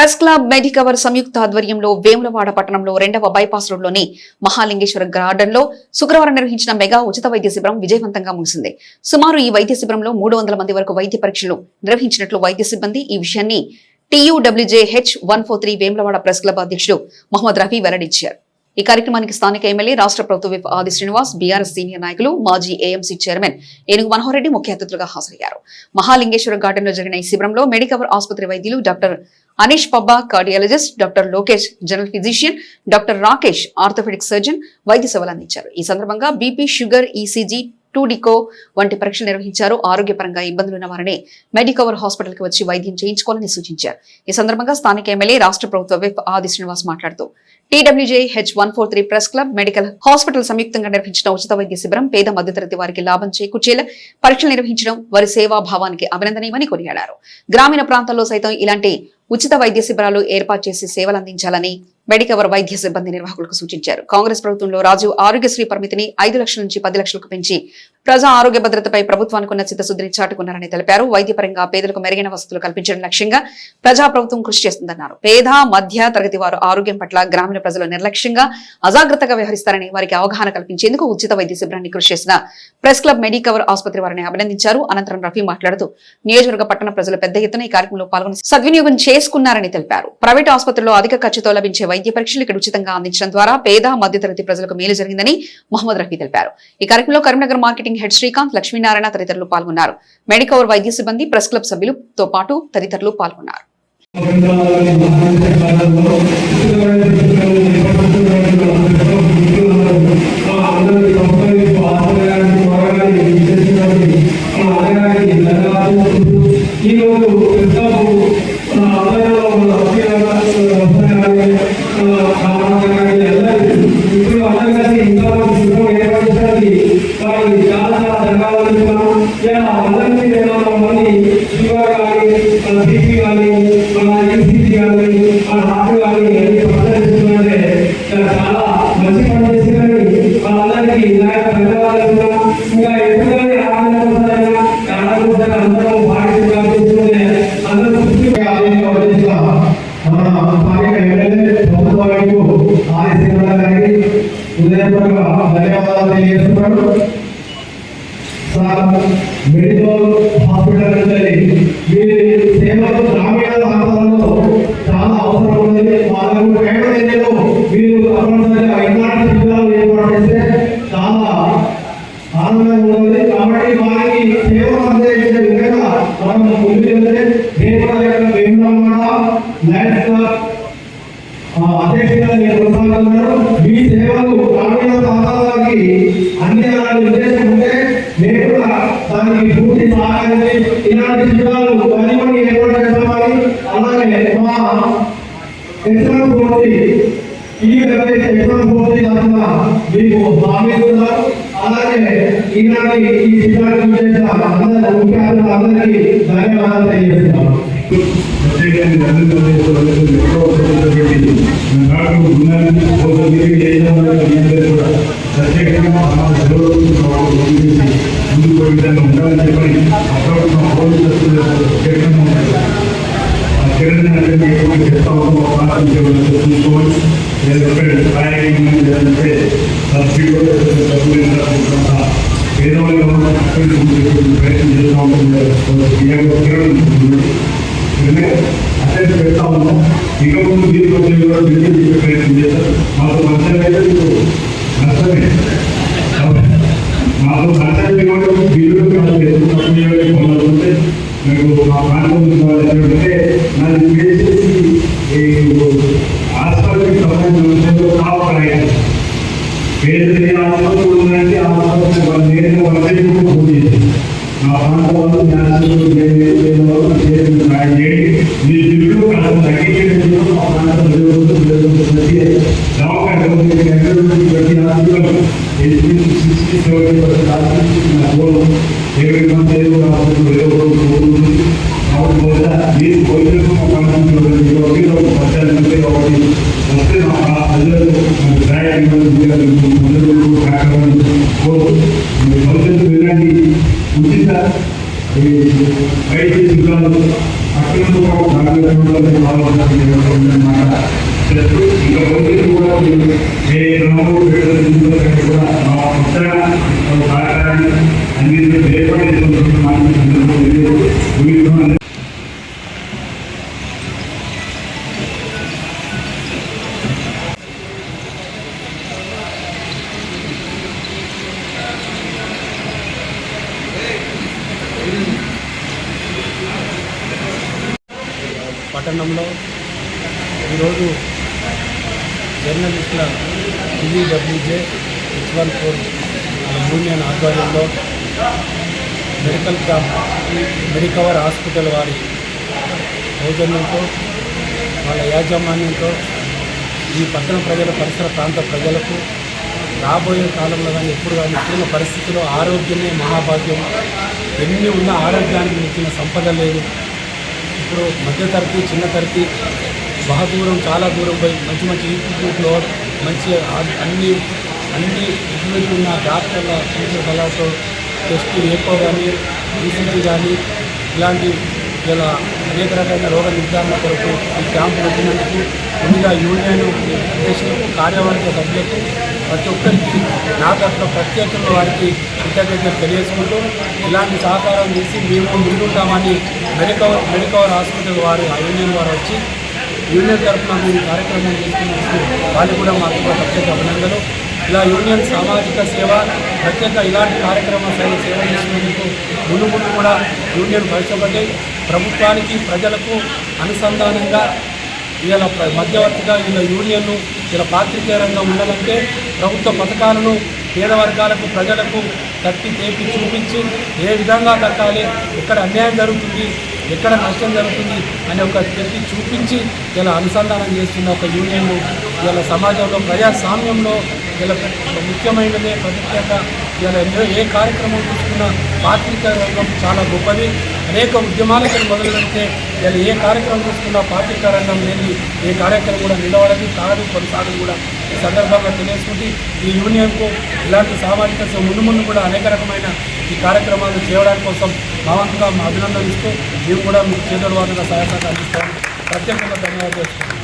Press club Medicover సంయుక్త ఆధ్వర్యంలో వేములవాడ పట్టణంలో రెండవ బైపాస్ రోడ్లోని మహాలింగేశ్వర గార్డెన్లో శుక్రవారం నిర్వహించిన మెగా ఉచిత వైద్య శిబిరం విజయవంతంగా ముగిసింది. సుమారు ఈ వైద్య శిబిరంలో మూడు వందల మంది వరకు వైద్య పరీక్షలు నిర్వహించినట్లు వైద్య సిబ్బంది ఈ విషయాన్ని TUWJ H one four three Vemulawada press club అధ్యక్షుడు మహమ్మద్ రఫీ వెల్లడించారు. ఈ కార్యక్రమానికి స్థానిక ఎమ్మెల్యే రాష్ట్ర ప్రభుత్వ whip Adi Srinivas BRS senior నాయకులు మాజీ ఏఎంసీ చైర్మన్ ఏనుగు మనోహర్ రెడ్డి ముఖ్య అతిథులుగా హాజరయ్యారు. మహాలింగేశ్వర గార్డెన్లో జరిగిన ఈ శిబిరంలో మెడికవర్ ఆసుపత్రి వైద్యులు doctor Anish Pabba cardiologist doctor Lokesh general physician doctor Rakesh orthopaedic surgeon వైద్య సేవలు అందించారు. ఈ సందర్భంగా బీపీ షుగర్ ఈసీజీ టూడికో వంటి పరీక్షలు నిర్వహించారు. ఆరోగ్యపరంగా ఇబ్బందులు ఉన్నవారని మెడికవర్ హాస్పిటల్కి వచ్చి వైద్యం చేయించుకోవాలని సూచించారు. ఈ సందర్భంగా స్థానిక ఎమ్మెల్యే రాష్ట్ర ప్రభుత్వ విప్ ఆది శ్రీనివాస్ మాట్లాడుతూ TWJ H one four three press club medical hospital సంయుక్తంగా నిర్వహించిన ఉచిత వైద్య శిబిరం పేద మధ్యతరగతి వారికి లాభం చేకూర్చేలా పరీక్షలు నిర్వహించడం వారి సేవా భావానికి అభినందనీయమని కొనియాడారు గ్రామీణ ప్రాంతాల్లో సైతం ఇలాంటి ఉచిత వైద్య శిబిరాలు ఏర్పాటు చేసి సేవలు అందించాలని మెడికవర్ వైద్య సిబ్బంది నిర్వాహకులకు సూచించారు. కాంగ్రెస్ ప్రభుత్వంలో రాజు ఆరోగ్యశ్రీ పరిమితిని ఐదు లక్షల నుంచి పది లక్షలకు పెంచి ప్రజా ఆరోగ్య భద్రతపై ప్రభుత్వానికి ఉన్న చిత్తశుద్ధిని చాటుకున్నారని తెలిపారు. వైద్యపరంగా పేదలకు మెరుగైన వసతులు కల్పించడం లక్ష్యంగా ప్రజా ప్రభుత్వం కృషి చేస్తుందన్నారు. పేద మధ్య తరగతి వారు ఆరోగ్యం పట్ల గ్రామీణ ప్రజలు నిర్లక్ష్యంగా అజాగ్రత్తగా వ్యవహరిస్తారని వారికి అవగాహన కల్పించేందుకు ఉచిత వైద్య శిబిరాన్ని కృషి చేసిన ప్రెస్ క్లబ్ మెడికవర్ ఆసుపత్రి వారిని అభినందించారు. అనంతరం రఫీ మాట్లాడుతూ నియోజకవర్గ పట్టణ ప్రజలు పెద్ద ఎత్తున ఈ కార్యక్రమంలో పాల్గొని సద్వినియోగం చేసుకున్నారని తెలిపారు. ప్రైవేట్ ఆసుపత్రిలో అధిక ఖర్చుతో లభించే వైద్య పరీక్షలు ఇక్కడ ఉచితంగా అందించడం ద్వారా పేద మధ్యతరగతి ప్రజలకు మేలు జరిగిందని మహమ్మద్ రఫీ తెలిపారు. ఈ కార్యక్రమంలో కరీంనగర్ మార్కెటింగ్ హెడ్ శ్రీకాంత్ లక్ష్మీనారాయణ తదితరులు పాల్గొన్నారు. మెడికవర్ వైద్య సిబ్బంది ప్రెస్ క్లబ్ సభ్యులతో పాటు తదితరులు పాల్గొన్నారు. అందరికీ ఇలా అందరికీ నేను మంది షుగర్ కానీ బీపీ కానీ మన కానీ మన కానీ అన్ని ప్రదర్శిస్తున్నారంటే చాలా మంచి పని వాళ్ళందరికీ నా యొక్క ధన్యవాదాలు ఇంకా ఎప్పుడైనా అందరూ అందరూ మన స్థానిక ఎమ్మెల్యే ప్రభుత్వానికి హృదయపూర్వక ధన్యవాదాలు తెలియజేస్తున్నాడు సార్ మెడికల్ హాస్పిటల్ నుంచి వీరి సేవలు గ్రామీణ ప్రాంతాలలో చాలా అవసరం వీరు తప్పనిసరిగా దానికి పూర్తి సహాయాన్ని ఇలాంటి శిబిరాలు పది మంది ఏర్పాటు చేస్తామని అలాగే మా ఎగ్జామ్ పూర్తి ఈ వెబ్సైట్ ఎగ్జామ్ పూర్తి తరఫున మీకు హామీ ఇస్తున్నారు. అలాగే ఈనాటి ఈ శిబిరాన్ని చేసిన అందరి ముఖ్య అందరికీ ధన్యవాదాలు తెలియజేస్తున్నాను ప్రత్యేకంగా ఆంధ్రప్రదేశ్లో మెట్రో ఉన్నటువంటి నాకు అదే పెడతా ఉన్నాం ఇక ముందు దీనికి వచ్చే కూడా బిల్డింగ్ చేసే ప్రయత్నం చేస్తారు మాకు నష్టం అయితే మీకు నష్టమే మాకు నష్టం కూడా బిల్లు పొందాలంటే మీకు మా ప్రాంతం అంటే నాకు చేసేసి ఈ హాస్పిటల్కి సంబంధించిన విషయంలో కావాలి పేదలు ఆసుపత్రులు ఉన్నాయంటే ఆ ఆసుపత్రి వాళ్ళు నేరుగా వాళ్ళకి ఫోన్ చేసి మా ప్రాంతంలో జ్ఞానాలు చేసిన ట్రై చేయండి మీ జిల్లు కాస్త తగ్గించడంలో మా ప్రాంతం ప్రతి దవాఖాన ప్రతి hospital sixty seventy percent hospital ఏడు మంది ఏదో హాస్పిటల్ ఏదో కాబట్టి మొదట మీరు పోయినప్పుడు మా ప్రాంతంలో ఒకటి ఒక పద్నాలుగు మంది ఒకటి వస్తే మా ప్రజలకు ప్రయాణికులు భవిష్యత్తు వినండి ఉచిత ఐటీ వైద్య శిబిరాలు అక్కడ అవకాశం జరుగుతుందన్నమాట ఇంకా ముందు కూడా ఏ రంగు కూడా మా సహకారాన్ని అందించడం పట్టణంలో ఈరోజు జర్నలిస్టుల TVWJ H one four union ఆధ్వర్యంలో మెడికల్ క్యాంప్ మెడికవర్ హాస్పిటల్ వారి సౌజన్యంతో వాళ్ళ యాజమాన్యంతో ఈ పట్టణ ప్రజల పరిసర ప్రాంత ప్రజలకు రాబోయే కాలంలో కానీ ఎప్పుడు కానీ ఇప్పుడున్న పరిస్థితిలో ఆరోగ్యమే మహాభాగ్యం. ఎన్ని ఉన్న ఆరోగ్యానికి మించిన సంపద లేదు. ఇప్పుడు మధ్యతరగతి చిన్న తరగతి బహు దూరం చాలా దూరం పోయి మంచి మంచి ఇన్స్టిట్యూట్లో మంచి అన్ని అన్ని ఇన్స్టిట్యూట్ ఉన్న డాక్టర్ల సూచన కళాతో టెస్ట్ ఏకో కానీ ఈసీజీ కానీ ఇలాంటి ఇలా అనేక రకమైన రోగ నిర్ధారణ కొరకు ఈ క్యాంపు పెట్టినందుకు ముందుగా యూనియన్ కార్యవర్గ సభ్యులకు ప్రతి ఒక్కరికి నా తరఫున ప్రత్యేకంగా వారికి కృతజ్ఞతలు తెలియజేసుకుంటూ ఇలాంటి సహకారం చేసి మేము ముందుంటామని మెడికవర్ మెడికవర్ హాస్పిటల్ వారు ఆ యూనియన్ వారు వచ్చి యూనియన్ తరఫున మేము కార్యక్రమం తీసుకుని వాళ్ళు కూడా మాకు కూడా ప్రత్యేక అభినందనలు. ఇలా యూనియన్ సామాజిక సేవ ప్రత్యేక ఇలాంటి కార్యక్రమాలు సేవ చేసినందుకు ముందు ముందు కూడా యూనియన్ భవిష్యపడి ప్రభుత్వానికి ప్రజలకు అనుసంధానంగా ఇలా ప్ర- మధ్యవర్తిగా ఇలా యూనియన్ను ఇలా పాత్రికేయ రంగం ఉండాలంటే ప్రభుత్వ పథకాలను పేద వర్గాలకు ప్రజలకు తట్టి తేపి చూపించి ఏ విధంగా దక్కాలి ఎక్కడ అన్యాయం జరుగుతుంది ఎక్కడ నష్టం జరుగుతుంది అనే ఒక తెప్పి చూపించి ఇలా అనుసంధానం చేస్తున్న ఒక యూనియన్ ఇలా సమాజంలో ప్రజాస్వామ్యంలో ఇలా ముఖ్యమైనదే ప్రత్యేక ఇలా ఎన్నో ఏ కార్యక్రమం తీసుకున్నా పాత్రికా రంగం చాలా గొప్పది. అనేక ఉద్యమాలకు మొదలు పెడితే ఇలా ఏ కార్యక్రమం తీసుకున్నా పాత్రికా రంగం లేని ఏ కార్యక్రమం కూడా నిలవడది కాదు కొనసాగదు కూడా. ఈ సందర్భంగా తెలియజేసుకుంటే ఈ యూనియన్కు ఇలాంటి సామాజిక ముందు ముందు కూడా అనేక రకమైన ఈ కార్యక్రమాలు చేయడానికి కోసం మా వంతుగా అభినందన ఇస్తూ మేము కూడా మీకు చేతుల వారుగా సహాయ అందిస్తాము ప్రత్యేకంగా ధన్యవాదాలు